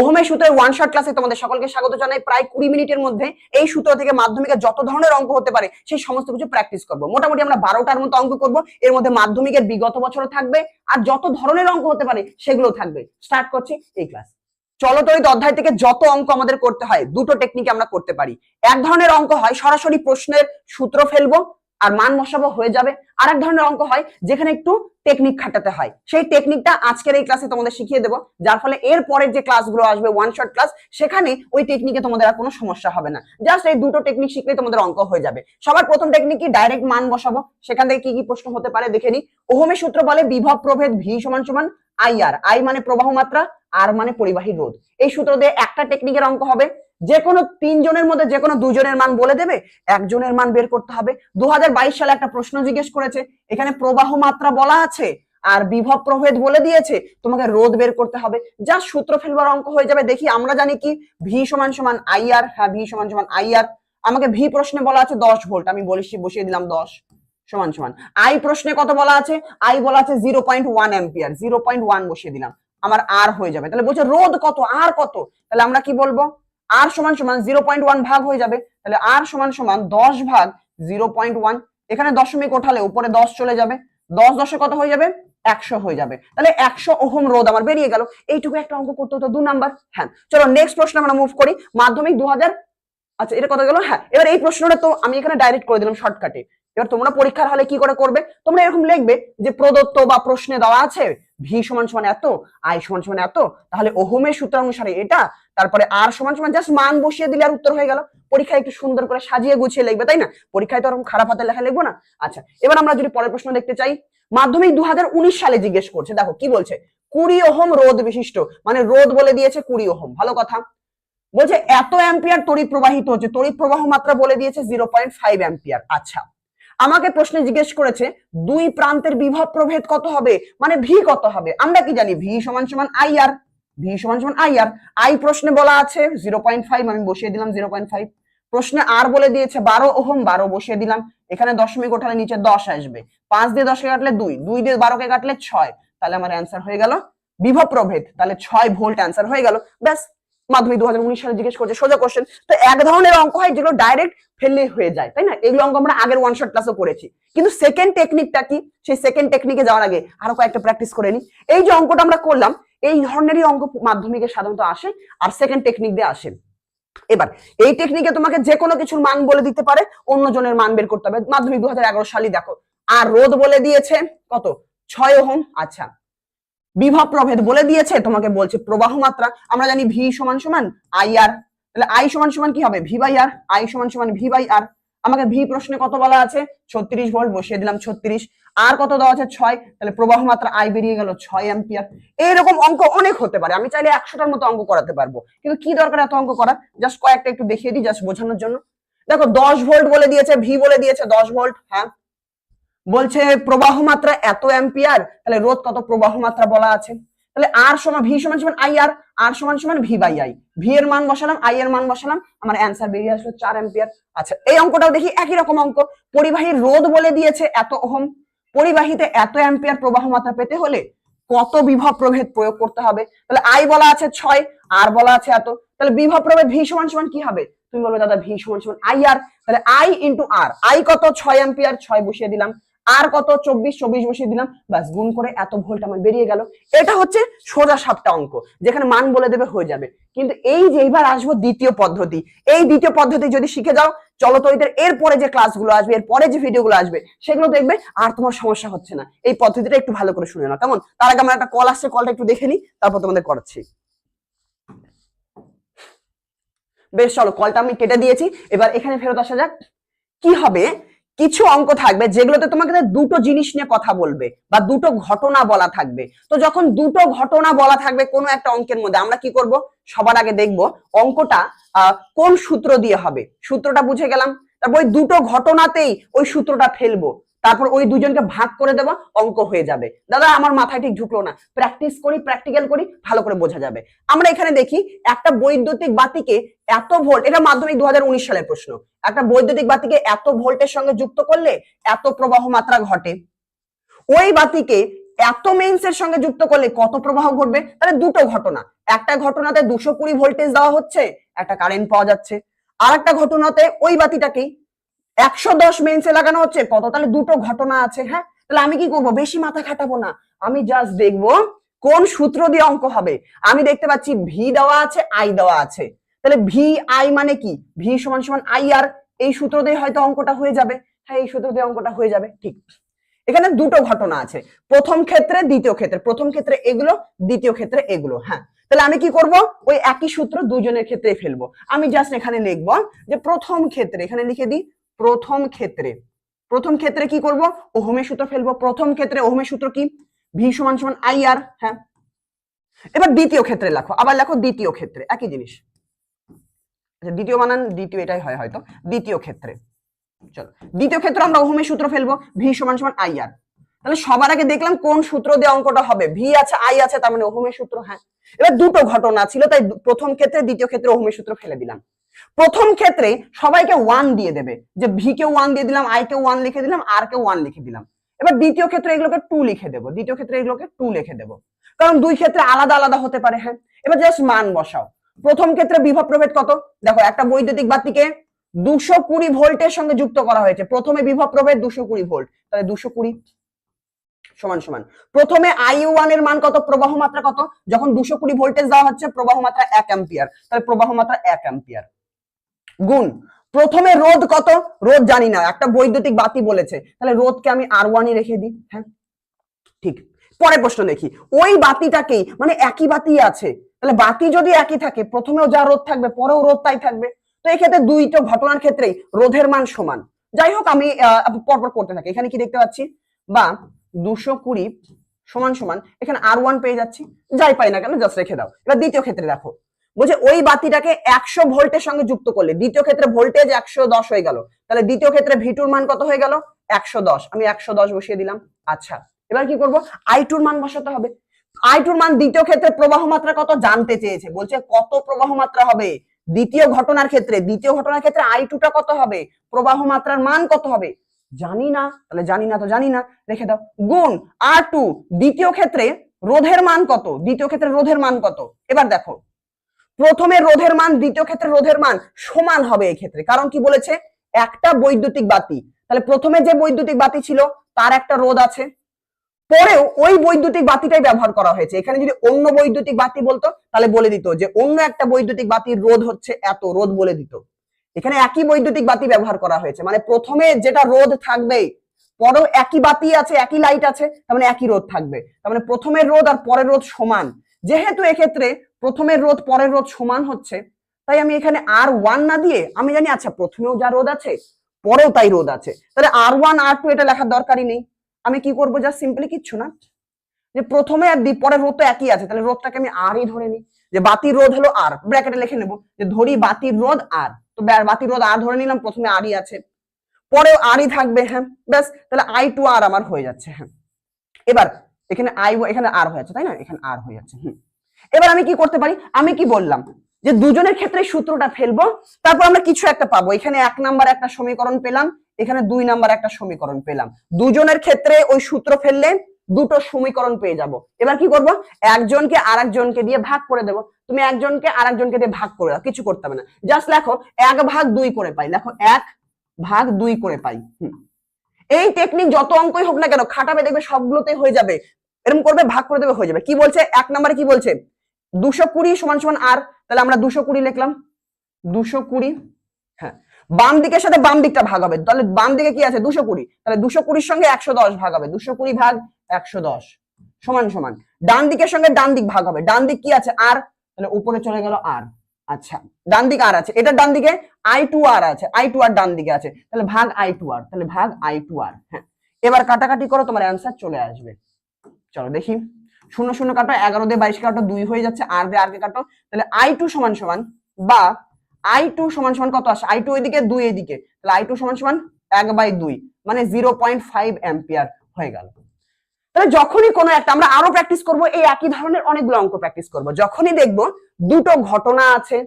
ওহমের সূত্রের one shot ক্লাসে তোমাদের সকলকে স্বাগত জানাই। প্রায় কুড়ি মিনিটের মধ্যে এই সূত্র থেকে মাধ্যমিকের যত ধরনের অঙ্ক হতে পারে, সেই সমস্ত কিছু প্র্যাকটিস করব। মোটামুটি আমরা বারোটার মতো অঙ্ক করব। এর মধ্যে মাধ্যমিকের বিগত বছরও থাকবে, আর যত ধরনের অঙ্ক হতে পারে সেগুলো থাকবে। স্টার্ট করছি এই ক্লাস চলতরিত অধ্যায় থেকে যত অঙ্ক আমাদের করতে হয়, দুটো টেকনিকে আমরা করতে পারি। এক ধরনের অঙ্ক হয়, সরাসরি প্রশ্নের সূত্র ফেলব আর মান বসাবো হয়ে যাবে। আর এক ধরনের অঙ্ক হয়, যেখানে একটু টেকনিক খাটাতে হয়। সেই টেকনিকটা আজকের এই ক্লাসে তোমাদের শিখিয়ে দেবো, যার ফলে এর পরের যে ক্লাসগুলো আসবে ওয়ান শট ক্লাস সেখানে ওই টেকনিকে তোমাদের আর কোনো সমস্যা হবে না। জাস্ট এই দুটো টেকনিক শিখলে তোমাদের অঙ্ক হয়ে যাবে। সবার প্রথম টেকনিক কি? ডাইরেক্ট মান বসাবো। সেখান থেকে কি কি প্রশ্ন হতে পারে দেখে নি ওহমের সূত্র বলে বিভব প্রভেদ ভি সমান সমান আই আর। আই মানে প্রবাহ মাত্রা, আর মানে পরিবাহী রোধ। এই সূত্র দিয়ে একটা টেকনিকের অঙ্ক হবে। যে কোনো তিনজনের মধ্যে যে কোনো দুজনের মান বলে দেবে, একজনের মান বের করতে হবে। দু হাজার বাইশ সালে একটা প্রশ্ন জিজ্ঞেস করেছে, এখানে প্রবাহ মাত্রা বলা আছে আর বিভব প্রভেদ বলে দিয়েছে, তোমাকে রোধ বের করতে হবে। যা সূত্র ফেলবার অঙ্ক হয়ে যাবে, দেখি আমরা জানি কি? ভি সমান সমান আই আর হ্যাঁ ভি সমান সমান আই আর আমাকে ভি প্রশ্নে বলা আছে দশ ভোল্ট, আমি বলিস বসিয়ে দিলাম দশ সমান সমান। আই প্রশ্নে কত বলা আছে? আই বলা আছে zero point one ampere zero point one বসিয়ে দিলাম। আমার আর হয়ে যাবে। তাহলে বলছে রোধ কত আর কত? তাহলে আমরা কি বলব? আর সমান সমান জিরো পয়েন্ট ওয়ান ভাগ হয়ে যাবে, তাহলে আর সমান সমান দশ ভাগ জিরো পয়েন্ট ওয়ান এখানে দশমিক ওঠালে উপরে দশ চলে যাবে, দশ দশে কত হয়ে যাবে? একশো হয়ে যাবে। তাহলে একশো ওহম রোদ আমার বেরিয়ে গেল। এইটুকু একটা অঙ্ক করতে হতো, দু নাম্বার হ্যাঁ চলো নেক্সট প্রশ্ন আমরা মুভ করি। মাধ্যমিক দু হাজার আচ্ছা এটা কত গেল? হ্যাঁ এবার এই প্রশ্নটা তো আমি এখানে ডাইরেক্ট করে দিলাম শর্টকাটে এবার তোমরা পরীক্ষার হলে কি করে করবে? তোমরা এরকম লিখবে যে প্রদত্ত বা প্রশ্নে দেওয়া আছে ভি সমান সমান এত আই সমান সমান এত, তাহলে ওহমের সূত্র অনুসারে এটা, তারপরে আর সমান সমান জাস্ট মান বসিয়ে দিলে আর উত্তর হয়ে গেল। পরীক্ষায় একটু সুন্দর করে সাজিয়ে গুছিয়ে লিখবে, তাই না? পরীক্ষায় তো ওরকম খারাপ হাতে লেখা লিখব না। আচ্ছা এবার আমরা যদি পরের প্রশ্ন দেখতে চাই। মাধ্যমিক দু হাজার উনিশ সালে জিজ্ঞেস করছে, দেখো কি বলছে? কুড়ি ওহম রোধ বিশিষ্ট মানে রোধ বলে দিয়েছে কুড়ি ওহম, ভালো কথা। বলছে, এত অ্যাম্পিয়ার তড়িৎ প্রবাহিত হচ্ছে। তড়িৎ প্রবাহ মাত্রা বলে দিয়েছে জিরো পয়েন্ট ফাইভ অ্যাম্পিয়ার। আচ্ছা আমাকে প্রশ্নে জিজ্ঞেস করেছে, দুই প্রান্তের বিভব প্রভেদ কত হবে? মানে ভি কত হবে? আমরা কি জানি? ভি সমান সমান আই আর ভি সমান সমান আই আর আই প্রশ্নে বলা আছে জিরো পয়েন্ট ফাইভ আমি বসিয়ে দিলাম জিরো পয়েন্ট ফাইভ প্রশ্নে আর বলে দিয়েছে, বারো ওহম, বারো বসিয়ে দিলাম। এখানে দশমিক ওঠালে নিচে দশ আসবে। পাঁচ দিয়ে দশকে কাটলে দুই দুই দিয়ে বারোকে কাটলে ছয়। তাহলে আমার অ্যান্সার হয়ে গেল বিভব প্রভেদ। তাহলে ছয় ভোল্ট অ্যান্সার হয়ে গেল। ব্যাস মাধ্যমিক দু সালে জিজ্ঞেস করছে, সোজা কোশ্চেন তো এক ধরনের অঙ্ক হয় যেগুলো ডাইরেক্ট ফেললে হয়ে যায়, তাই না? এগুলো অঙ্ক আমরা আগের ওয়ান ক্লাসও করেছি। কিন্তু সেকেন্ড টেকনিকটা কি? সেই সেকেন্ড টেকনিকে যাওয়ার আগে আরও কয়েকটা প্র্যাকটিস করে নি। এই যে অঙ্কটা আমরা করলাম, এই ধরনেরই অঙ্ক মাধ্যমিকে সাধারণত আসে আর সেকেন্ড টেকনিক দিয়ে আসে। এবার, এই টেকনিকে তোমাকে যে কোনো কিছুর মান বলে দিতে পারে অন্য জনের মান বের করতে হবে। মাধ্যমিক দু সালই দেখো, আর রোদ বলে দিয়েছে কত? ছয় ওহম আচ্ছা। বিভব প্রভেদ বলে দিয়েছে, তোমাকে বলছে প্রবাহ মাত্রা। আমরা জানি ভি সমান সমান আই আর। তাহলে আই সমান সমান কি হবে? V by R. আই সমান সমান ভি বাই আর। আমাকে ভি প্রশ্নে কত বলা আছে? ছত্রিশ ভোল্ট, বসিয়ে দিলাম ছত্রিশ। আর কত দেওয়া আছে? ছয়। তাহলে প্রবাহ মাত্রা আই বেরিয়ে গেল ছয় অ্যাম্পিয়ার। এইরকম অঙ্ক অনেক হতে পারে। আমি চাইলে একশোটার মতো অঙ্ক করাতে পারব। কিন্তু কি দরকার এত অঙ্ক করা জাস্ট কয়েকটা একটু দেখিয়ে দিই, জাস্ট বোঝানোর জন্য। দেখো, দশ ভোল্ট বলে দিয়েছে, ভি বলে দিয়েছে, দশ ভোল্ট হ্যাঁ? বলছে প্রবাহ মাত্রা এত অ্যাম্পিয়ার, তাহলে রোধ কত প্রবাহ মাত্রা বলা আছে? তাহলে আর সমান ভি সমান সমান আই আর আর সমান সমান ভি বাই আই। ভি এর মান বসালাম, আই এর মান বসালাম, আমার অ্যান্সার বেরিয়ে আসলো চার অ্যাম্পিয়ার। আচ্ছা এই অঙ্কটাও দেখি একই রকম অঙ্ক। পরিবাহীর রোধ বলে দিয়েছে এত ওহম। পরিবাহীতে এত অ্যাম্পিয়ার প্রবাহ মাত্রা পেতে হলে কত বিভব প্রভেদ প্রয়োগ করতে হবে? তাহলে আই বলা আছে ছয়, আর বলা আছে এত। তাহলে বিভব প্রভেদ ভি সমান সমান কি হবে? তুমি বলবে, দাদা, ভি সমান সমান আই আর। তাহলে আই ইন্টু আর, আই কত? ছয় অ্যাম্পিয়ার, ছয় বসিয়ে দিলাম। আর কত? চব্বিশ চব্বিশ বসিয়ে দিলাম। ব্যাস, গুণ করে এত ভোল্ট আমার বেরিয়ে গেল। এটা হচ্ছে সোজা সাতটা অঙ্ক, যেখানে মান বলে দেবে হয়ে যাবে। কিন্তু এই যে এইবার আসব দ্বিতীয় পদ্ধতি। এই দ্বিতীয় পদ্ধতি যদি শিখে যাও, চলো তো এদের এরপরে যে ক্লাসগুলো আসবে, এরপরে যে ভিডিওগুলো আসবে, সেগুলো দেখবে, আর তোমার সমস্যা হচ্ছে না। এই পদ্ধতিটা একটু ভালো করে শুনে নাও, কেমন? তার আগে আমার একটা কল আসছে কলটা একটু দেখে নি, তারপর তোমাদের করাচ্ছি। বেশ, চলো কলটা আমি কেটে দিয়েছি। এবার এখানে ফেরত আসা যাক। কি হবে? কিছু অঙ্ক থাকবে যেগুলোতে তোমাকে দুটো জিনিস নিয়ে কথা বলবে বা দুটো ঘটনা বলা থাকবে। তো যখন দুটো ঘটনা বলা থাকবে কোনো একটা অঙ্কের মধ্যে, আমরা কি করব? সবার আগে দেখব অঙ্কটা কোন সূত্র দিয়ে হবে। সূত্রটা বুঝে গেলাম? তারপর ওই দুটো ঘটনাতেই ওই সূত্রটা ফেলব। তারপর ওই দুজনকে ভাগ করে দেবো, অঙ্ক হয়ে যাবে। দাদা, আমার মাথায় ঠিক ঢুকলো না। প্র্যাকটিস করি প্র্যাকটিক্যাল করি, ভালো করে বোঝা যাবে। আমরা এখানে দেখি একটা বৈদ্যুতিক বাতিকে এত ভোল্ট এটা মাধ্যমিক দু সালের প্রশ্ন। একটা বৈদ্যুতিক বাতিকে এত ভোল্টের সঙ্গে যুক্ত করলে এত প্রবাহ মাত্রা ঘটে? ওই বাতিকে এত মেইনসের সঙ্গে যুক্ত করলে কত প্রবাহ ঘটবে? তাহলে দুটো ঘটনা। একটা ঘটনাতে দুশো কুড়ি ভোল্টেজ দেওয়া হচ্ছে, একটা কারেন্ট পাওয়া যাচ্ছে। আর একটা ঘটনাতে ওই বাতিটাকেই একশো দশ মেইনসে লাগানো হচ্ছে। কত? তাহলে দুটো ঘটনা আছে হ্যাঁ? তাহলে আমি কি করব? বেশি মাথা খাটাবো না। আমি জাস্ট দেখব কোন সূত্র দিয়ে অঙ্ক হবে। আমি দেখতে পাচ্ছি ভি দেওয়া আছে আই দেওয়া আছে। তাহলে ভি আই মানে কি? ভি সমান সমান আই আর এই সূত্র দিয়ে হয়তো অঙ্কটা হয়ে যাবে। হ্যাঁ এই সূত্র দিয়ে অঙ্কটা হয়ে যাবে, ঠিক। এখানে দুটো ঘটনা আছে। প্রথম ক্ষেত্রে, দ্বিতীয় ক্ষেত্রে। প্রথম ক্ষেত্রে এগুলো, দ্বিতীয় ক্ষেত্রে এগুলো হ্যাঁ। তাহলে আমি কি করব? ওই একই সূত্র দুজনের ক্ষেত্রে ফেলব। আমি জাস্ট এখানে লিখব যে প্রথম ক্ষেত্রে, এখানে লিখে দিই প্রথম ক্ষেত্রে। প্রথম ক্ষেত্রে কি করব? ওহমের সূত্র ফেলব। প্রথম ক্ষেত্রে ওহমের সূত্র কি? ভি সমান সমান আই আর হ্যাঁ। এবার দ্বিতীয় ক্ষেত্রে লেখো। আবার লেখো দ্বিতীয় ক্ষেত্রে। একই জিনিস। আচ্ছা দ্বিতীয় বানান, দ্বিতীয় এটাই হয় হয়তো। দ্বিতীয় ক্ষেত্রে। চলো। দ্বিতীয় ক্ষেত্রে আমরা ওহমের সূত্র ফেলব। ভি সমান সমান আই আর। তাহলে সবার আগে দেখলাম কোন সূত্র দিয়ে অঙ্কটা হবে। ভি আছে, আই আছে, তার মানে ওহমের সূত্র হ্যাঁ। এবার দুটো ঘটনা ছিল, তাই প্রথম ক্ষেত্রে, দ্বিতীয় ক্ষেত্রে ওহমের সূত্র ফেলে দিলাম। প্রথম ক্ষেত্রে সবাইকে ওয়ান দিয়ে দেবে, যে ভি কে ওয়ান দিয়ে দিলাম আই কে ওয়ান লিখে দিলাম আর কে ওয়ান লিখে দিলাম। এবার দ্বিতীয় ক্ষেত্রে এগুলোকে টু লিখে দেবো, দ্বিতীয় ক্ষেত্রে এগুলোকে টু লিখে দেবো। কারণ দুই ক্ষেত্রে আলাদা আলাদা হতে পারে হ্যাঁ? এবার জাস্ট মান বসাও। প্রথম ক্ষেত্রে বিভব প্রভেদ কত? দেখো, একটা বৈদ্যুতিক বাতিকে দুশো কুড়ি ভোল্টের সঙ্গে যুক্ত করা হয়েছে। প্রথমে বিভব প্রভেদ দুশো কুড়ি ভোল্ট, তাহলে দুশো কুড়ি সমান সমান। প্রথমে আই ওয়ানের মান কত? প্রবাহ মাত্রা কত? যখন দুশো কুড়ি ভোল্টেজ দেওয়া হচ্ছে, প্রবাহ মাত্রা এক অ্যাম্পিয়ার। তাহলে প্রবাহ মাত্রা এক অ্যাম্পিয়ার। গুণ। প্রথমে রোধ কত? রোধ জানি না, একটা বৈদ্যুতিক বাতি বলেছে। তাহলে রোধকে আমি আর ওয়ানই রেখে দিই হ্যাঁ? ঠিক। পরে প্রশ্ন দেখি। ওই বাতিটাকেই মানে একই বাতি আছে, তাহলে বাতি যদি একই থাকে, প্রথমেও যা রোদ থাকবে, পরেও রোদ তাই থাকবে। তো এই ক্ষেত্রে দুইটা ঘটনার ক্ষেত্রেই রোধের মান সমান। যাই হোক, আমি পরপর করতে থাকি। এখানে কি দেখতে পাচ্ছি? বা দুশো কুড়ি সমান সমান, এখানে আর ওয়ান পেয়ে যাচ্ছি। যাই পাই না কেন জাস্ট রেখে দাও। এবার দ্বিতীয় ক্ষেত্রে দেখো। বলছে ওই বাতিটাকে একশো ভোল্টের সঙ্গে যুক্ত করলে, দ্বিতীয় ক্ষেত্রে ভোল্টেজ একশো দশ হয়ে গেল। তাহলে দ্বিতীয় ক্ষেত্রে ভিটুর মান কত হয়ে গেল? একশো দশ। আমি একশো দশ বসিয়ে দিলাম। আচ্ছা এবার কি করব? আই টুর মান বসাতে হবে। আই টুর মান দ্বিতীয় ক্ষেত্রে প্রবাহ মাত্রা কত জানতে চেয়েছে? বলছে কত প্রবাহ মাত্রা হবে? দ্বিতীয় ঘটনার ক্ষেত্রে, দ্বিতীয় ঘটনার ক্ষেত্রে আই টুটা কত হবে? প্রবাহ মাত্রার মান কত হবে? জানি না। তাহলে জানি না তো জানি না। রেখে দাও। গুণ আর টু দ্বিতীয় ক্ষেত্রে রোধের মান কত? দ্বিতীয় ক্ষেত্রে রোধের মান কত? এবার দেখো। প্রথমে রোধের মান, দ্বিতীয় ক্ষেত্রে রোধের মান সমান হবে এই ক্ষেত্রে। কারণ কি বলেছে? একটা বৈদ্যুতিক বাতি। তাহলে প্রথমে যে বৈদ্যুতিক বাতি ছিল, তার একটা রোধ আছে। পরেও ওই বৈদ্যুতিক বাতিটাই ব্যবহার করা হয়েছে। এখানে যদি অন্য বৈদ্যুতিক বাতি বলতো, তাহলে বলে দিত যে অন্য একটা বৈদ্যুতিক বাতির রোধ হচ্ছে এত, রোধ বলে দিত। এখানে একই বৈদ্যুতিক বাতি ব্যবহার করা হয়েছে। মানে প্রথমে যেটা রোধ থাকবে পরেও একই বাতি আছে, একই লাইট আছে, তার মানে একই রোধ থাকবে। তার মানে প্রথমের রোধ আর পরের রোধ সমান। যেহেতু এক্ষেত্রে প্রথমের রোধ পরের রোধ সমান হচ্ছে। তাই আমি এখানে আর ওয়ান না দিয়ে, আমি জানি আচ্ছা প্রথমেও যা রোধ আছে, পরেও তাই রোধ আছে। তাহলে আর ওয়ান আর টু এটা লেখার দরকারই নেই। আমি কি করব? যা সিম্পলি কিচ্ছু না। যে প্রথমে আর পরের রোধ তো একই আছে। তাহলে রোধটাকে আমি আরই ধরে নিই। যে বাতির রোধ হলো আর ব্র্যাকেটে লিখে নেব। যে ধরি বাতির রোধ আর তো বাতির রোধ আর ধরে নিলাম, প্রথমে আরই আছে। পরেও আরই থাকবে হ্যাঁ ব্যাস। তাহলে আই টু আর আমার হয়ে যাচ্ছে হ্যাঁ। এবার, এখানে আই এখানে আর হয়ে যাচ্ছে, তাই না? এখানে আর হয়ে যাচ্ছে, হুম। এবার আমি কি করতে পারি? আমি কি বললাম? যে দুজনের ক্ষেত্রে সূত্রটা ফেলব, তারপর আমরা কিছু একটা পাবো। এখানে এক নাম্বার একটা সমীকরণ পেলাম, এখানে দুই নাম্বার একটা সমীকরণ পেলাম। দুজনের ক্ষেত্রে ওই সূত্র ফেললে দুটো সমীকরণ পেয়ে যাব। এবার কি করব? একজনকে আর একজনকে দিয়ে ভাগ করে দেবো। তুমি একজনকে আর একজনকে দিয়ে ভাগ করে দাও, কিছু করতে হবে না। জাস্ট লেখো, এক ভাগ দুই করে পাই। লেখো, এক ভাগ দুই করে পাই। এই টেকনিক যত অঙ্কই হোক না কেন, খাটাবে দেখবে সবগুলোতে হয়ে যাবে। এরকম করবে, ভাগ করে দেবে, হয়ে যাবে। কি বলছে? এক নম্বরে কি বলছে? দুশো কুড়ি সমান সমান আর, তাহলে আমরা দুশো কুড়ি লিখলাম। দুশো কুড়ি হ্যাঁ। বাম দিকের সাথে বাম দিকটা ভাগ হবে। তাহলে বাম দিকে কি আছে? দুশো কুড়ি। তাহলে দুশো কুড়ির সঙ্গে একশো দশ ভাগ হবে। দুশো কুড়ি ভাগ একশো দশ। সমান সমান। ডান দিকের সঙ্গে ডান দিক ভাগ হবে। ডান দিক কি আছে? আর। তাহলে উপরে চলে গেল আর। আচ্ছা। ডান দিক আর আছে। এটা ডান দিকে, আই টু আর আছে। আই টু আর ডান দিকে আছে। তাহলে ভাগ আই টু আর। তাহলে ভাগ আই টু আর। হ্যাঁ। এবার কাটাকাটি করো, তোমার অ্যান্সার চলে আসবে। চলো দেখি। শূন্য শূন্য কাটো, এগারো দিয়ে বাইশ কাটো, দুই হয়ে যাচ্ছে আর দিয়ে আর কে কাটো। তাহলে আই টু সমান সমান বা আই টু সমান সমান কত আসে? আই টু এদিকে দুই এদিকে তাহলে আই টু সমান সমান এক বাই দুই মানে জিরো পয়েন্ট ফাইভ অ্যাম্পিয়ার হয়ে গেল। তাহলে যখনই কোনো একটা আমরা আরও প্র্যাকটিস করব, এই একই ধরনের অনেকগুলো অঙ্ক প্র্যাকটিস করব। যখনই দেখব দুটো ঘটনা আছে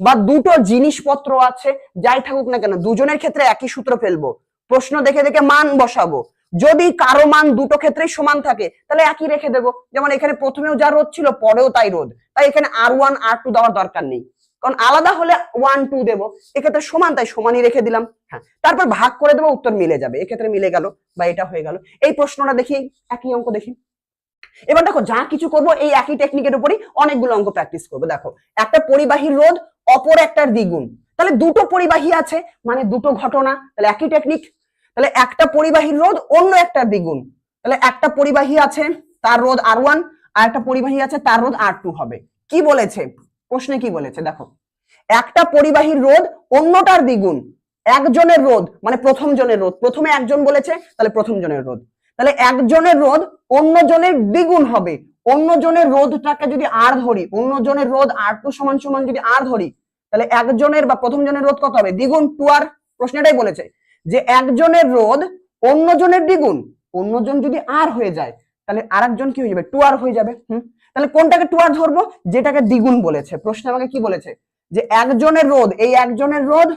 বা দুটো জিনিসপত্র আছে, যাই থাকুক না কেন, দুজনের ক্ষেত্রে একই সূত্র ফেলব। প্রশ্ন দেখে দেখে মান বসাবো। যদি কারও মান দুটো ক্ষেত্রেই সমান থাকে, তাহলে একই রেখে দেবো। যেমন এখানে প্রথমেও যা রোধ ছিল, পরেও তাই রোধ। তাই এখানে আর ওয়ান আর টু দেওয়ার দরকার নেই। কারণ আলাদা হলে ওয়ান টু দেবো। এক্ষেত্রে সমান, তাই সমানই রেখে দিলাম। হ্যাঁ তারপর ভাগ করে দেবো, উত্তর মিলে যাবে। এক্ষেত্রে মিলে গেল বা এটা হয়ে গেল। এই প্রশ্নটা দেখি, একই অঙ্ক দেখি। এবার দেখো, যা কিছু করব, এই একই টেকনিকের উপরই অনেকগুলো অঙ্ক প্র্যাকটিস করব। দেখো, একটা পরিবাহী রোধ, অপর একটার দ্বিগুণ। তাহলে দুটো পরিবাহী আছে মানে দুটো ঘটনা। তাহলে একই টেকনিক তাহলে একটা পরিবাহীর রোধ অন্য একটা দ্বিগুণ। তাহলে একটা পরিবাহী আছে, তার রোধ আর ওয়ান, আর একটা পরিবাহী আছে, তার রোধ আর টু হবে। কি বলেছে? প্রশ্নে কি বলেছে? দেখো। একটা পরিবাহীর রোধ অন্যটার দ্বিগুণ। একজনের রোধ মানে প্রথম জনের রোধ। প্রথমে একজন বলেছে, তাহলে প্রথম জনের রোধ। তাহলে একজনের রোধ অন্য জনের দ্বিগুণ হবে। অন্য জনের রোধটাকে যদি আর ধরি, অন্য জনের রোধ আর টু সমান সমান যদি আর ধরি, তাহলে একজনের বা প্রথম জনের রোধ কত হবে? দ্বিগুণ টু আর। প্রশ্নটাই বলেছে। যে একজনের রোধ অন্য জনের দ্বিগুণ, অন্যজন যদি আর হয়ে যায়, তাহলে আরেকজন কি হয়ে যাবে? টু আর হয়ে যাবে, হুম? তাহলে কোনটাকে টু আর ধরবো? যেটাকে দ্বিগুণ বলেছে। প্রশ্নে আমাকে কি বলেছে? যে একজনের রোধ, এই একজনের রোধ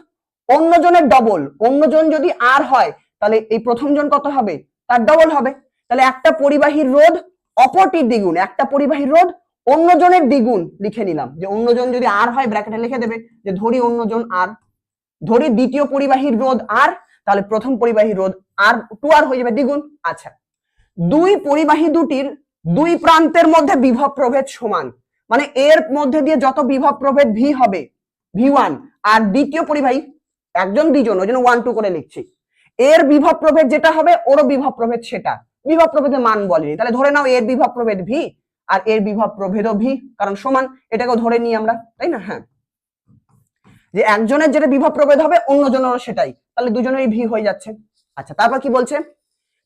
অন্যজনের ডবল অন্যজন যদি আর হয়, তাহলে এই প্রথম জন কত হবে? তার ডবল হবে। তাহলে একটা পরিবাহীর রোধ অপরটির দ্বিগুণ, একটা পরিবাহীর রোধ অন্যজনের দ্বিগুণ লিখে নিলাম। যে অন্যজন যদি আর হয় ব্র্যাকেটে লিখে দেবে। যে ধরি অন্যজন আর ধরি দ্বিতীয় পরিবাহীর রোধ আর তাহলে প্রথম পরিবাহী রোধ আর টু আর হয়ে যাবে দ্বিগুণ। আচ্ছা। দুই পরিবাহী দুটির দুই প্রান্তের মধ্যে বিভব প্রভেদ সমান। মানে এর মধ্যে দিয়ে যত বিভব প্রভেদ ভি হবে ভি ওয়ান আর দ্বিতীয় পরিবাহী একজন দুইজন, ওই জন্য ওয়ান টু করে লিখছি। এর বিভব প্রভেদ যেটা হবে, ওরও বিভব প্রভেদ সেটা। বিভব প্রভেদের মান বলেনি। তাহলে ধরে নাও এর বিভব প্রভেদ ভি আর এর বিভব প্রভেদও ভি কারণ সমান, এটাকেও ধরে নিই আমরা, তাই না? হ্যাঁ। যে একজনের যেটা বিভব প্রভেদ হবে, অন্যজনেরও সেটাই। তাহলে দুজনেরই ভি হয়ে যাচ্ছে। আচ্ছা তারপর কি বলছে?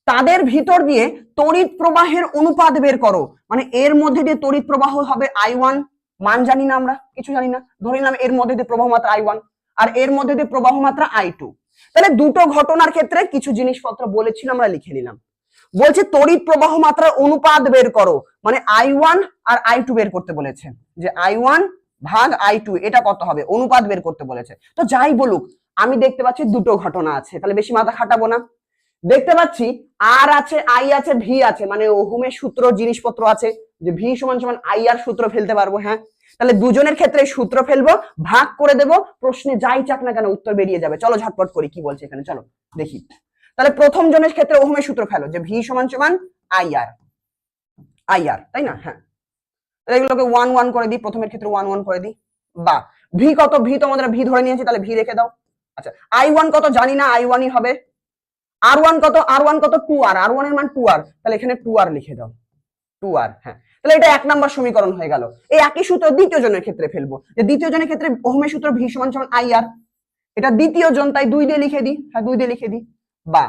তাদের ভিতর দিয়ে তড়িৎ প্রবাহের অনুপাত বের করো। মানে এর মধ্যে দিয়ে তড়িৎ প্রবাহ হবে আই ওয়ান মান জানি না আমরা, কিছু জানি না। ধরে নিলাম এর মধ্যে দিয়ে প্রবাহ মাত্রা আই ওয়ান আর এর মধ্যে দিয়ে প্রবাহ মাত্রা আই টু তাহলে দুটো ঘটনার ক্ষেত্রে কিছু জিনিসপত্র বলেছিল, আমরা লিখে নিলাম। বলছে, তড়িৎ প্রবাহ মাত্রার অনুপাত বের করো। মানে আই ওয়ান আর আই টু বের করতে বলেছে। যে আই ওয়ান ভাগ আই টু এটা কত হবে, অনুপাত বের করতে বলেছে। তো যাই বলুক, আমি দেখতে পাচ্ছি দুটো ঘটনা আছে, তাহলে বেশি মাথা খাটাবো না। দেখতে পাচ্ছি আর আছে আই আছে ভি আছে মানে ওহুমের সূত্র, জিনিসপত্র আছে, যে ভি সমান সমান আই আর সূত্র ফেলতে পারব হ্যাঁ? তাহলে দুজনের ক্ষেত্রে সূত্র ফেলব, ভাগ করে দেব, প্রশ্নে যাই চাক না কেন উত্তর বেরিয়ে যাবে। চলো ঝটপট করি কি বলছে এখানে, চলো দেখি। তাহলে প্রথম জনের ক্ষেত্রে ওহুমের সূত্র ফেলো, যে ভি সমান সমান আই আর আই আর তাই না? হ্যাঁ। এগুলোকে ওয়ান ওয়ান করে দিই, প্রথমের ক্ষেত্রে ওয়ান ওয়ান করে দিই। বা ভি কত? ভি তোমাদের ভি ধরে নিয়েছি, তাহলে ভি রেখে দাও। আচ্ছা আই ওয়ান কত? জানি না আই ওয়ানই হবে। আর ওয়ান কত? আর ওয়ান কত? টু আর আর ওয়ানের মান টু আর তাহলে এখানে টু আর লিখে দাও। টু আর হ্যাঁ। তাহলে এটা এক নাম্বার সমীকরণ হয়ে গেল। এই একই সূত্র দ্বিতীয় জনের ক্ষেত্রে ফেলব। যে দ্বিতীয় জনের ক্ষেত্রে ওহমের সূত্র ভি সমান সমান আই আর এটা দ্বিতীয় জন, তাই দুই দিয়ে লিখে দিই। হ্যাঁ দুই দিয়ে লিখে দিই। বা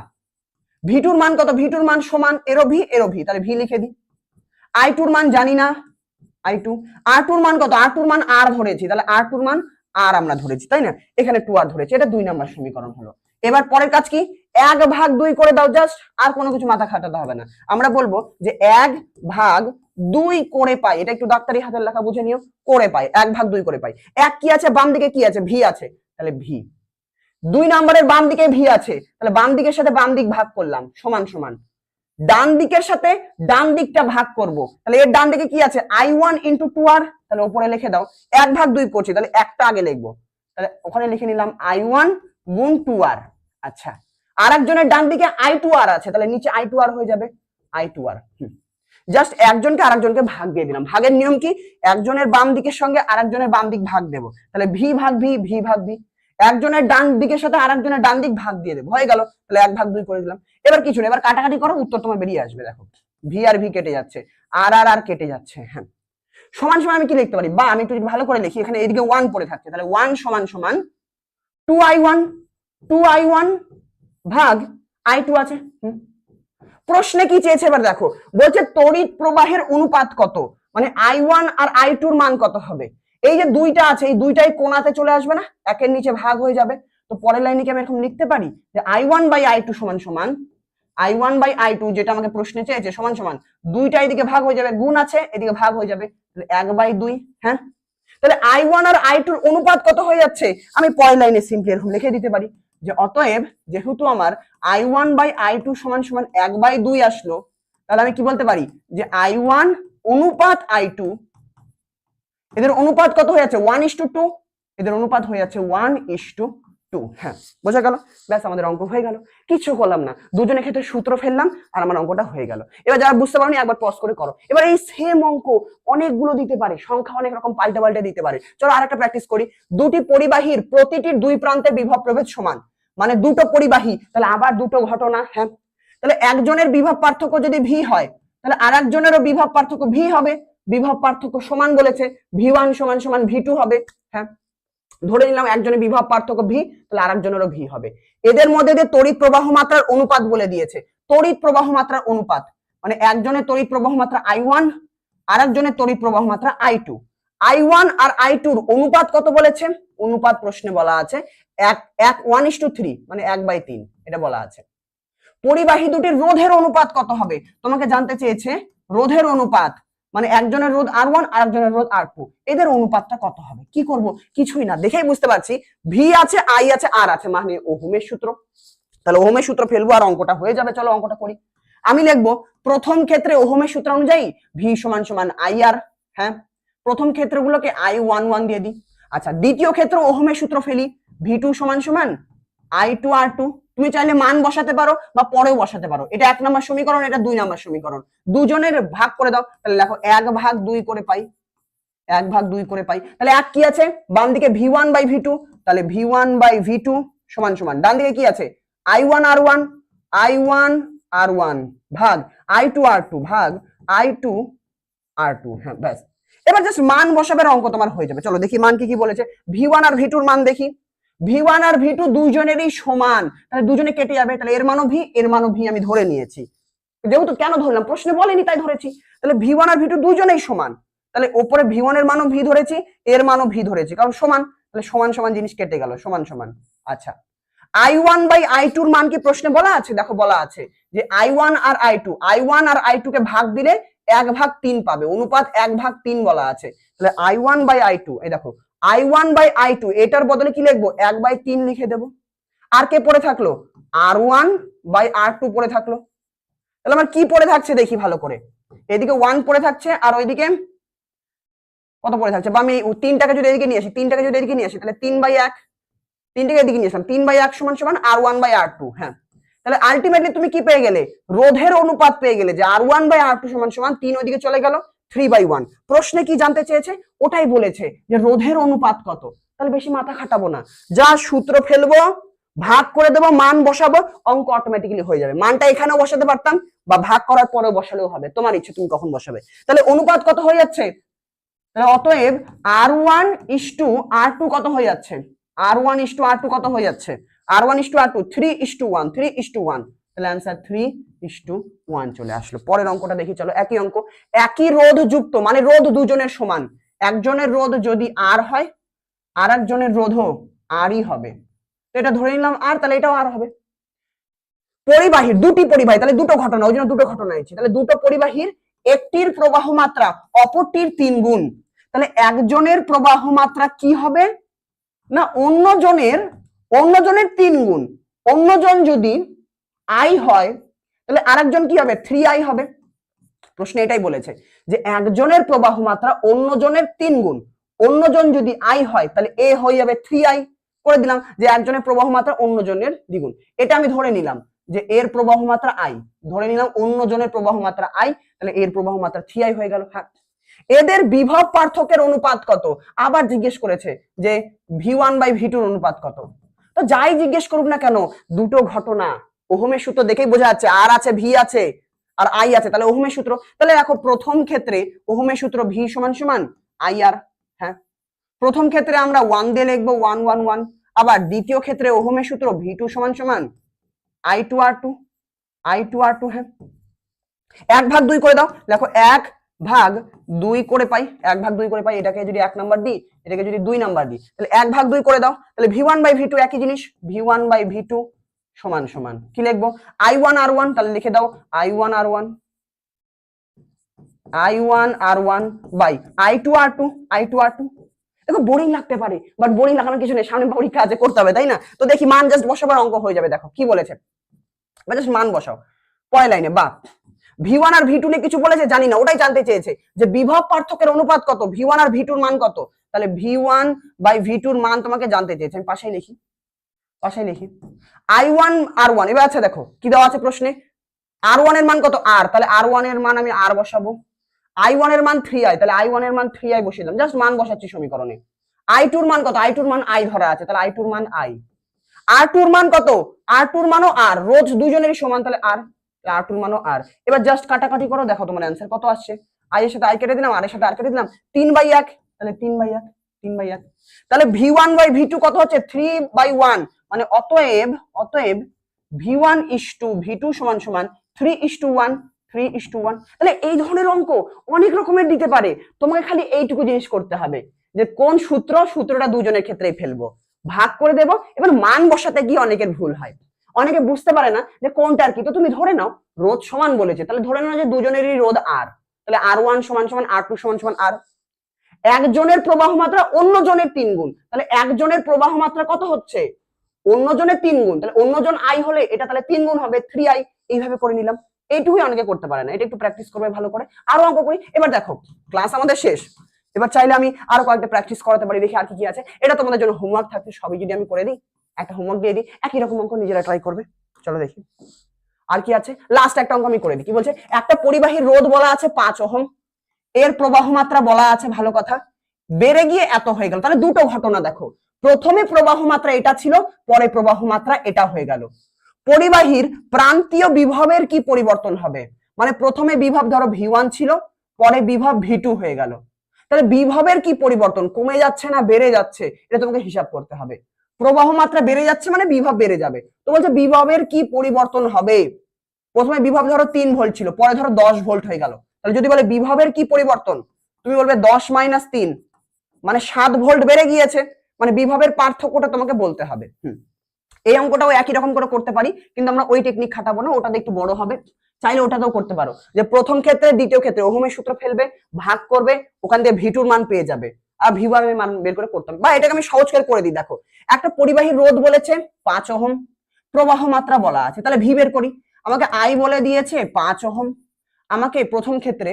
ভিটুর মান কত? ভিটুর মান সমান এরো ভি এরো ভি তাহলে ভি লিখে দিই। আই টুর মান জানি না। আই টু আর টুর মান কত? আর টুর মান আর ধরেছি। তাহলে আর টুর মান আর আমরা ধরেছি, তাই না? এখানে টু আর ধরেছি, এটা দুই নাম্বার সমীকরণ হলো। এবার পরের কাজ কি? এক ভাগ দুই করে দাও জাস্ট আর কোনো কিছু মাথা খাটাতে হবে না। আমরা বলব যে এক ভাগ দুই করে পাই, এটা একটু ডাক্তারি হাতের লেখা বুঝে নিও, করে পাই, এক ভাগ দুই করে পাই। এক কি আছে? বাম দিকে কি আছে? ভি আছে। তাহলে ভি দুই নাম্বারের বাম দিকে ভি আছে। তাহলে বাম দিকের সাথে বাম দিক ভাগ করলাম, সমান সমান। ডান দিকের সাথে ডান দিকটা ভাগ করব। তাহলে এর ডান দিকে কি আছে? I one into two R তাহলে উপরে লিখে দাও। এক ভাগ দুই করছি, তাহলে একটা আগে লিখব। তাহলে ওখানে লিখে নিলাম আই ওয়ান গুণ টু আর আচ্ছা। আর একজনের ডান দিকে আই টু আর আছে, তাহলে নিচে আই টু আর হয়ে যাবে। আই টু আর জাস্ট একজনকে আরেকজনকে ভাগ দিয়ে দিলাম। ভাগের নিয়ম কি? একজনের বাম দিকের সঙ্গে আরেকজনের বাম দিক ভাগ দেবো। তাহলে ভি ভাগ ভি ভি ভাগ ভি একজনের ডান দিকের সাথে আর একজনের ডান দিক ভাগ দিয়ে দেবো। হয়ে গেল, তাহলে এক ভাগ দুই করে দিলাম। এবার কিছু না এবার কাটাকাটি করো, উত্তর তোমার বেরিয়ে আসবে, দেখো। ভি আর ভি কেটে যাচ্ছে আর আর আর কেটে যাচ্ছে হ্যাঁ। সমান সমান আমি কি লিখতে পারি? বা আমি একটু ভালো করে লিখি, এখানে এদিকে ওয়ান পড়ে থাকছে, তাহলে ওয়ান সমান সমান two I one two I one ভাগ আই টু আছে। প্রশ্নে কি চেয়েছে এবার দেখো, বলছে তড়িৎ প্রবাহের অনুপাত কত? মানে আই ওয়ান আর আই টুর মান কত হবে? এই যে দুইটা আছে, এই দুইটাই কোনাতে চলে আসবে না? একের নিচে ভাগ হয়ে যাবে। তো পরের লাইনে কি আমি এরকম লিখতে পারি? যে I one by I two সমান সমান I one by I two যেটা আমাকে প্রশ্নে চেয়েছে, সমান সমান, দুইটা এদিকে ভাগ হয়ে যাবে, গুণ আছে, এদিকে ভাগ হয়ে যাবে এক বাই দুই হ্যাঁ? তাহলে আই ওয়ান আর আই টুর অনুপাত কত হয়ে যাচ্ছে? আমি পরের লাইনে সিম্পলি এরকম লিখে দিতে পারি। যে অতএব, যেহেতু আমার I one by I two সমান সমান এক বাই দুই আসলো, তাহলে আমি কি বলতে পারি? যে আই ওয়ান অনুপাত আই টু এদের অনুপাত কত হয়ে যাচ্ছে? ওয়ান ইস টু টু এদের অনুপাত হয়ে যাচ্ছে ওয়ান ইস টু টু হ্যাঁ বোঝা গেল? ব্যাস, আমাদের অঙ্ক হয়ে গেল। কিছু করলাম না। দুজনের ক্ষেত্রে সূত্র ফেললাম আর আমার অঙ্কটা হয়ে গেল। এবার যারা বুঝতে পারোনি, একবার পজ করে করো। এবার এই সেম অঙ্ক অনেকগুলো দিতে পারে। সংখ্যা অনেক রকম পাল্টা পাল্টে দিতে পারে। চলো আরেকটা প্র্যাকটিস করি। দুটি পরিবাহীর প্রতিটির দুই প্রান্তে বিভব প্রভেদ সমান। মানে দুটো পরিবাহী। তাহলে আবার দুটো ঘটনা হ্যাঁ? তাহলে একজনের বিভব পার্থক্য যদি ভি হয়, তাহলে আর একজনেরও বিভব পার্থক্য ভি হবে। বিভব পার্থক্য সমান বলেছে ভি ওয়ান সমান সমান ভি টু হবে হ্যাঁ? ধরে নিলাম একজনের বিভব পার্থক্য ভি তাহলে আরেকজনেরও ভি হবে। এদের মধ্যে যে তড়িৎ প্রবাহ মাত্রার অনুপাত বলে দিয়েছে, তড়িৎ প্রবাহ মাত্রার অনুপাত মানে একজনের তড়িৎ প্রবাহ মাত্রা আই ওয়ান আর একজনের তড়িৎ প্রবাহ মাত্রা আই টু আই ওয়ান আর আই টুর অনুপাত কত বলেছে? অনুপাত প্রশ্নে বলা আছে, এক এক ওয়ান ইস টু থ্রি মানে এক বাই তিন, এটা বলা আছে। পরিবাহী দুটির রোধের অনুপাত কত হবে? তোমাকে জানতে চেয়েছে, রোধের অনুপাত মানে একজনের রোধ আর ওয়ান আর একজনের রোধ আর টু এদের অনুপাতটা কত হবে? কি করব? কিছুই না। দেখেই বুঝতে পারছি। ভি আছে আই আছে আর আছে। মানে ওহমের সূত্র। তাহলে ওহমের সূত্র ফেলব আর অঙ্কটা হয়ে যাবে। চলো অঙ্কটা করি। আমি লিখব, প্রথম ক্ষেত্রে ওহমের সূত্র অনুযায়ী ভি সমান সমান আই আর হ্যাঁ? প্রথম ক্ষেত্রগুলোকে আই ওয়ান ওয়ান দিয়ে দিই। আচ্ছা দ্বিতীয় ক্ষেত্রে ওহমের সূত্র ফেলি। ভি টু সমান সমান আই টু আর টু তুমি চাইলে মান বসাতে পারো বা পরেও বসাতে পারো। এটা এক নম্বর সমীকরণ, এটা দুই নম্বর সমীকরণ। দুজনের ভাগ করে দাও, তাহলে দেখো এক ভাগ দুই করে পাই, এক ভাগ দুই করে পাই। তাহলে এক কি আছে? বাম দিকে V one by V two তাহলে V one by V two সমান সমান। ডান দিকে কি আছে? I one R one I one R one ভাগ I two R two I two R two two হ্যাঁ ব্যাস। এবার জাস্ট মান বসাবে আর অঙ্ক তোমার হয়ে যাবে। চলো দেখি মান কি কি বলেছে। ভি ওয়ান আর ভি টুর মান দেখি। ভি ওয়ান আর ভি টু দুজনেরই সমান। তাহলে দুজনে কেটে যাবে, তাহলে এর মানও ভি এর মানও ভি আমি ধরে নিয়েছি। যেহেতু কেন ধরলাম? প্রশ্নে বলেনি তাই ধরেছি। তাহলে ভি ওয়ান আর ভি টু দুজনেই সমান। তাহলে ওপরে ভি ওয়ানের মানও ভি ধরেছি, এর মানও ভি ধরেছি, কারণ সমান। তাহলে সমান সমান জিনিস কেটে গেল, সমান সমান। আচ্ছা। আই ওয়ান বাই আই টুর মান কি প্রশ্নে বলা আছে? দেখো বলা আছে যে আই ওয়ান আর আই টু আই ওয়ান আর আই টু কে ভাগ দিলে এক ভাগ তিন পাবে, অনুপাত এক ভাগ তিন বলা আছে। তাহলে I one by I two এই দেখো I one by I two এটার বদলে কি লিখব? এক বাই তিন লিখে দেবো। আর কে পড়ে থাকল? R one by R two পড়ে থাকল। তাহলে আমার কি পড়ে থাকছে দেখি ভালো করে। এদিকে ওয়ান পড়ে থাকছে, আর ওইদিকে কত পড়ে থাকছে? বা আমি তিনটাকে যদি এদিকে নিয়ে আসি, তিনটাকে যদি এদিকে নিয়ে আসি, তাহলে তিন বাই এক, তিনটাকে এদিকে নিয়ে আসলাম, তিন বাই এক সমান সমান R one by R two হ্যাঁ। তাহলে আলটিমেটলি তুমি কি পেয়ে গেলে? রোধের অনুপাত পেয়ে গেলে যে R one by R two সমান সমান তিন ওইদিকে চলে গেল। থ্রি বাই ওয়ান প্রশ্নে কি জানতে চেয়েছে? ওটাই বলেছে যে রোধের অনুপাত কত। তাহলে বেশি মাথা খাটাবো না। যা সূত্র ফেলব, ভাগ করে দেবো, মান বসাবো, অঙ্ক অটোমেটিক্যালি হয়ে যাবে। মানটা এখানেও বসাতে পারতাম বা ভাগ করার পরেও বসালেও হবে। তোমার ইচ্ছে, তুমি কখন বসাবে? তাহলে অনুপাত কত হয়ে যাচ্ছে? তাহলে অতএব R one is to R two কত হয়ে যাচ্ছে? R one is to R two কত হয়ে যাচ্ছে? R one is to R two three is to one three is to one তাহলে answer three is to one চলে আসলো। পরের অঙ্কটা দেখি, চলো একই অঙ্ক। একই রোধ যুক্ত মানে রোধ দুজনের সমান। একজনের রোধ যদি আর হয়, আর একজনের রোধও আরই হবে। তো এটা ধরে নিলাম আর তাহলে এটাও আর হবে। পরিবাহীর, দুটি পরিবাহী, তাহলে দুটো ঘটনা, ওই জন্য দুটো ঘটনা হয়েছে তাহলে দুটো পরিবাহীর, একটির প্রবাহ মাত্রা, অপরটির তিন গুণ। তাহলে একজনের প্রবাহ মাত্রা কি হবে? না, অন্যজনের অন্যজনের তিন গুণ। অন্যজন যদি আই হয় তাহলে আরেকজন কি হবে? থ্রি আই হবে। প্রশ্ন এটাই বলেছে যে একজনের প্রবাহ মাত্রা অন্যজনের তিন গুণ। অন্যজন যদি আই হয়, তাহলে এ হয়ে যাবে থ্রি আই করে দিলাম যে একজনের প্রবাহ মাত্রা অন্যজনের দ্বিগুণ। এটা আমি ধরে নিলাম যে এর প্রবাহ মাত্রা আই ধরে নিলাম অন্যজনের প্রবাহ মাত্রা আই তাহলে এর প্রবাহ মাত্রা থ্রি আই হয়ে গেল। হ্যাঁ এদের বিভব পার্থক্যের অনুপাত কত? আবার জিজ্ঞেস করেছে যে ভি ওয়ান বাই ভি টুর অনুপাত কত? তো যাই জিজ্ঞেস করুক না কেন, দুটো ঘটনা ওহমের সূত্র দেখেই বোঝা যাচ্ছে আর আছে, ভি আছে, আর আই আছে। তাহলে ওহমের সূত্র, তাহলে দেখো প্রথম ক্ষেত্রে ওহমের সূত্র ভি সমান সমান, আই আর হ্যাঁ? প্রথম ক্ষেত্রে আমরা ওয়ান দিয়ে লিখব ওয়ান ওয়ান ওয়ান আবার দ্বিতীয় ক্ষেত্রে ওহমের সূত্র ভি টু সমান সমান, I two R two, I two R two হ্যাঁ? এক ভাগ দুই করে দাও। দেখো এক ভাগ দুই করে পাই, এক ভাগ দুই করে পাই, এটাকে যদি এক নাম্বার দিই, এটাকে যদি দুই নাম্বার দিই, তাহলে এক ভাগ দুই করে দাও। তাহলে V one by V two একই জিনিস, V one by V two সমান সমান। কি লিখব? আই ওয়ান আর ওয়ান তাহলে লিখে দাও। I one R one I one R one by I two R two I two R two দেখো বোরিং লাগতে পারে বাট বোরিং লাগানোর কিছু নেই। সামনে পরীক্ষা আছে করতে হবে, তাই না? তো দেখি, মান জাস্ট বসাবার অঙ্ক হয়ে যাবে, দেখো, কি বলেছে? জাস্ট মান বসাও। পয় লাইনে, বা। ভি ওয়ান আর ভি টু নিয়ে কিছু বলেছে? জানি না, ওটাই জানতে চেয়েছে যে বিভব পার্থক্যের অনুপাত কত? ভি ওয়ান আর ভি টুর মান কত? তাহলে ভি ওয়ান বাই ভি টুর মান তোমাকে জানতে চেয়েছে, আমি পাশেই লিখি। পাশেই লিখি। আই ওয়ান আর ওয়ান এবার আচ্ছা দেখো, কি দেওয়া আছে প্রশ্নে? আর ওয়ানের মান কত? আর তাহলে আর ওয়ানের মান আমি আর বসাবো। আই ওয়ানের মান থ্রি আই তাহলে আই ওয়ানের মান থ্রি আই বসিয়ে দিলাম। জাস্ট মান বসাচ্ছি সমীকরণে। আই টুর মান কত? আই টুর মান আই ধরা আছে, তাহলে আই টুর মান আই আর টুর মান কত? আর টুর মানও আর রোজ দুজনেরই সমান, তাহলে আর আর টুর মানও আর এবার জাস্ট কাটাকাটি করো, দেখো তোমার অ্যান্সার কত আসছে। আই এর সাথে আই কেটে দিলাম আর এর সাথে আর কেটে দিলাম, তিন বাই এক, তাহলে তিন বাই এক, তিন বাই এক। তাহলে V one by V two কত হচ্ছে? থ্রি বাই ওয়ান মানে অতএব অতএব V one is to V two সমান সমান three is to one three is to one তাহলে এই ধরনের অঙ্ক অনেক রকমের দিতে পারে। তোমাকে খালি এইটুকু জিনিস করতে হবে যে কোন সূত্র সূত্রটা দুজনের ক্ষেত্রেই ফেলব। ভাগ করে দেবো, এবার মান বসাতে গিয়ে অনেকের ভুল হয়। অনেকে বুঝতে পারে না যে কোনটার কি। তো তুমি ধরে নাও রোদ সমান বলেছে, তাহলে ধরে নাও যে দুজনেরই রোদ আর তাহলে আর ওয়ান সমান সমান আর টু সমান সমান আর একজনের প্রবাহ মাত্রা অন্য জনের তিন গুণ তাহলে একজনের প্রবাহ মাত্রা কত হচ্ছে? অন্য জনের তিন গুণ, তাহলে অন্যজন আই হলে এটা তাহলে তিন গুণ হবে থ্রি আই এইভাবে করে নিলাম। এইটুকুই অনেকে করতে পারে না, এটা একটু প্র্যাকটিস করবে ভালো করে। আরও অঙ্ক করি। এবার দেখো ক্লাস আমাদের শেষ। এবার চাইলে আমি আরও কয়েকটা প্র্যাকটিস করাতে পারি, দেখি আর কি কি আছে। এটা তোমাদের জন্য হোমওয়ার্ক থাকছে, সবই যদি আমি করে দিই, একটা হোমওয়ার্ক দিয়ে দিই, একই রকম অঙ্ক নিজেরা ট্রাই করবে। চলো দেখি। আর কি আছে? লাস্ট একটা অঙ্ক আমি করে দিই। কি বলছে? একটা পরিবাহী রোধ বলা আছে পাঁচ ওহম। এর প্রবাহ মাত্রা বলা আছে, ভালো কথা। বেড়ে গিয়ে এত হয়ে গেল। তাহলে দুটো ঘটনা দেখো। প্রথমে প্রবাহ মাত্রা এটা ছিল, পরে প্রবাহ মাত্রা এটা হয়ে গেল। পরিবাহীর প্রান্তীয় বিভবের কি পরিবর্তন হবে? মানে প্রথমে বিভব ধরো ভি ছিল, পরে বিভব ভি হয়ে গেল। তাহলে বিভবের কি পরিবর্তন? কমে যাচ্ছে না বেড়ে যাচ্ছে? এটা তোমাকে হিসাব করতে হবে। প্রবাহ মাত্রা বেড়ে যাচ্ছে মানে বিভব বেড়ে যাবে। তো বলছে বিভবের কি পরিবর্তন হবে? প্রথমে বিভব ধরো তিন ভোল্ট ছিল, পরে ধরো দশ ভোল্ট হয়ে গেল। তাহলে যদি বলে বিভবের কি পরিবর্তন? তুমি বলবে দশ মাইনাস তিন মানে সাত ভোল্ট বেড়ে গিয়েছে। মানে বিভবের পার্থক্যটা তোমাকে বলতে হবে। হুম। এই অঙ্কটাও একই রকম করে করতে পারি কিন্তু আমরা ওই টেকনিক খাটাবো না ওটাতে একটু বড় হবে। চাইলে ওটাতেও করতে পারো। যে প্রথম ক্ষেত্রে দ্বিতীয় ক্ষেত্রে ওহমের সূত্র ফেলবে ভাগ করবে ওখান দিয়ে ভিটুর মান পেয়ে যাবে। আর ভিভাবের মান বের করে করতে হবে। বা এটাকে আমি সহজ করে করে দিই দেখো। একটা পরিবাহী রোধ বলেছে পাঁচ ওহম। প্রবাহ মাত্রা বলা আছে। তাহলে ভি বের করি। আমাকে আই বলে দিয়েছে পাঁচ ওহম। আমাকে প্রথম ক্ষেত্রে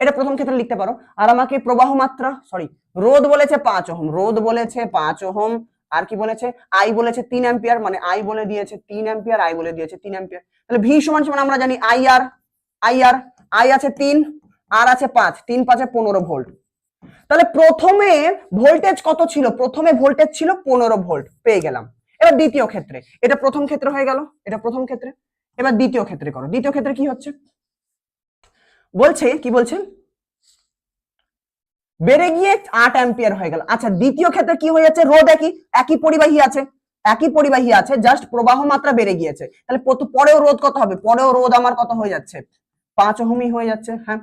এটা প্রথম ক্ষেত্রে লিখতে পারো। আর আমাকে প্রবাহ মাত্রা সরি রোদ বলেছে পাঁচ ওহম রোদ বলেছে পাঁচ ওহম, আর কি বলেছে? আই বলেছে তিন অ্যাম্পিয়ার মানে আই বলে দিয়েছে তিন অ্যাম্পিয়ার আই বলে দিয়েছে তিন অ্যাম্পিয়ার। তাহলে ভি সমান সমান আমরা জানি I R I R I আছে তিন আর আছে পাঁচ, তিন পাঁচে পনেরো ভোল্ট। তাহলে প্রথমে ভোল্টেজ কত ছিল? প্রথমে ভোল্টেজ ছিল পনেরো ভোল্ট, পেয়ে গেলাম। এবার দ্বিতীয় ক্ষেত্রে, এটা প্রথম ক্ষেত্রে হয়ে গেল, এটা প্রথম ক্ষেত্রে। এবার দ্বিতীয় ক্ষেত্রে করো, দ্বিতীয় ক্ষেত্রে কি হচ্ছে? বলছে, কি বলছে? বেড়ে গিয়ে আট অ্যাম্পিয়ার হয়ে গেল। আচ্ছা দ্বিতীয় ক্ষেত্রে কি হয়ে যাচ্ছে? রোদ একই একই পরিবাহী আছে, একই পরিবাহী আছে জাস্ট প্রবাহ মাত্রা বেড়ে গিয়েছে। তাহলে পরেও রোদ কত হবে? পরেও রোদ আমার কত হয়ে যাচ্ছে? পাঁচ ওহমই হয়ে যাচ্ছে হ্যাঁ।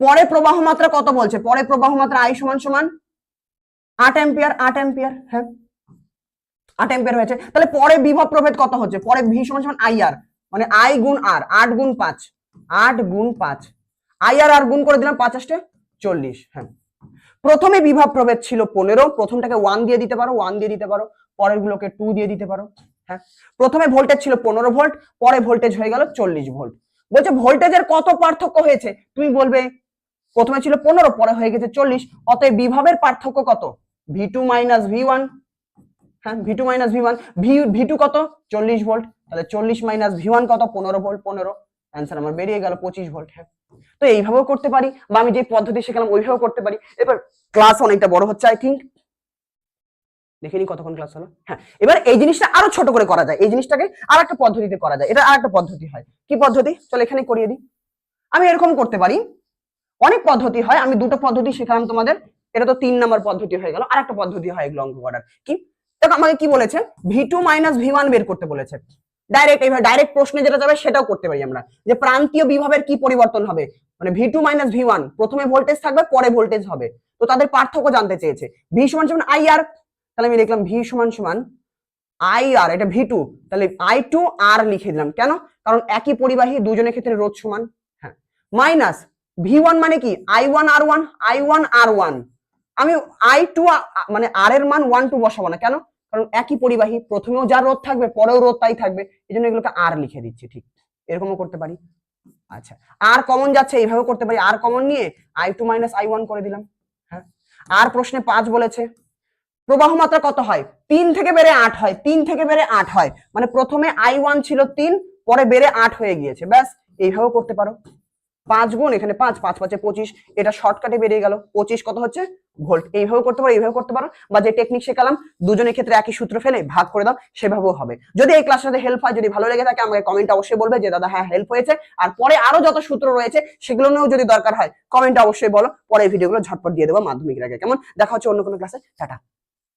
পরে প্রবাহ মাত্রা কত বলছে? পরে প্রবাহ মাত্রা আই সমান সমান আট অ্যাম্পিয়ার আট অ্যাম্পিয়ার হ্যাঁ। আট অ্যাম্পিয়ার হয়েছে। তাহলে পরে বিভব প্রভেদ কত হচ্ছে? পরে ভি সমান সমান আই আর মানে আই গুণ আর, আট গুণ পাঁচ। আট গুণ পাঁচ। আই আর আর গুণ করে দিলাম পাঁচাশটে চল্লিশ হ্যাঁ। প্রথমে বিভব প্রভেদ ছিল পনেরো, প্রথমটাকে ওয়ান দিয়ে দিতে পারো ওয়ান দিয়ে দিতে পারো পরের গুলোকে টু দিয়ে দিতে পারো হ্যাঁ। প্রথমে ভোল্টেজ ছিল পনেরো ভোল্ট পরে ভোল্টেজ হয়ে গেল চল্লিশ ভোল্ট বলছে ভোল্টেজের কত পার্থক্য হয়েছে? তুমি বলবে, প্রথমে ছিল পনেরো, পরে হয়ে গেছে চল্লিশ, অতএব বিভবের পার্থক্য কত? V two minus V one হ্যাঁ V two minus V one V V two কত? চল্লিশ ভোল্ট তাহলে চল্লিশ মাইনাস ভি ওয়ান কত? পনেরো ভোল্ট পনেরো। অ্যান্সার আমার বেরিয়ে গেল, পঁচিশ ভোল্ট হ্যাঁ। তো এইভাবেও করতে পারি, বা আমি যে পদ্ধতি শেখালাম ওইভাবেও করতে পারি। এবার ক্লাস অনেকটা বড় হচ্ছে আই থিঙ্ক দেখে নি কতক্ষণ ক্লাস হলো। হ্যাঁ এবার এই জিনিসটা আরও ছোট করে করা যায়। এই জিনিসটাকে আর একটা পদ্ধতিতে করা যায়। এটা আর একটা পদ্ধতি হয়। কি পদ্ধতি? চলো এখানে করিয়ে দিই। আমি এরকম করতে পারি। অনেক পদ্ধতি হয়। আমি দুটো পদ্ধতি শেখালাম তোমাদের। এটা তো তিন নম্বর পদ্ধতি হয়ে গেল। আর একটা পদ্ধতি হয় এগুলো অঙ্ক করার। কি? দেখো আমাকে কি বলেছে? V two minus V one বের করতে বলেছে। ডাইরেক্ট এইভাবে ডাইরেক্ট প্রশ্নে যেটা যাবে সেটাও করতে পারি আমরা। যে প্রান্তীয় বিভবের কি পরিবর্তন হবে? মানে V two minus V one প্রথমে ভোল্টেজ থাকবে, পরে ভোল্টেজ হবে। তো তাদের পার্থক্য জানতে চেয়েছে। ভি সমান সমান আই আর তাহলে আমি লিখলাম ভি সমান সমান আই আর এটা ভি টু তাহলে আই টু আর লিখে দিলাম। কেন? কারণ একই পরিবাহী দুজনের ক্ষেত্রে রোধ সমান। হ্যাঁ। মাইনাস ভি ওয়ান মানে কি? I one R one I one R one আমি আই টু মানে আর এর মান ওয়ান টু বসাবো না। কেন? কারণ একই পরিবাহী, প্রথমেও যা রোধ থাকবে, পরেও রোধ তাই থাকবে এই জন্য এগুলোকে আর লিখে দিচ্ছি, ঠিক। এরকমও করতে পারি। আচ্ছা আর কমন যাচ্ছে এইভাবে করতে পারি। আর কমন নিয়ে I two minus I one করে দিলাম হ্যাঁ। আর প্রশ্নে পাঁচ বলেছে, প্রবাহ মাত্রা কত হয়? তিন থেকে বেড়ে আট হয়, তিন থেকে বেড়ে আট হয়। মানে প্রথমে আই ওয়ান ছিল তিন, পরে বেড়ে আট হয়ে গিয়েছে, ব্যাস, এইভাবেও করতে পারো। পাঁচ গুণ, এখানে পাঁচ পাঁচ পাঁচে পঁচিশ, এটা শর্টকাটে বেরিয়ে গেল। পঁচিশ কত হচ্ছে? ভোল্ট এইভাবে করতে পারো, এইভাবে করতে পারো, বা যে টেকনিক শেখালাম, দুজনের ক্ষেত্রে একই সূত্র ফেলে ভাগ করে দাও, সেভাবেও হবে। যদি এই ক্লাসটাতে হেল্প হয়, যদি ভালো লেগে থাকে, আমাকে কমেন্ট অবশ্যই বলবে যে, দাদা হ্যাঁ হেল্প হয়েছে। আর পরে আরও যত সূত্র রয়েছে, সেগুলো নিয়েও যদি দরকার হয় কমেন্ট অবশ্যই বলো। পরে ভিডিওগুলো ঝটপট দিয়ে দেবো মাধ্যমিক আগে কেমন? দেখা হচ্ছে অন্য কোনো ক্লাসে টাটা।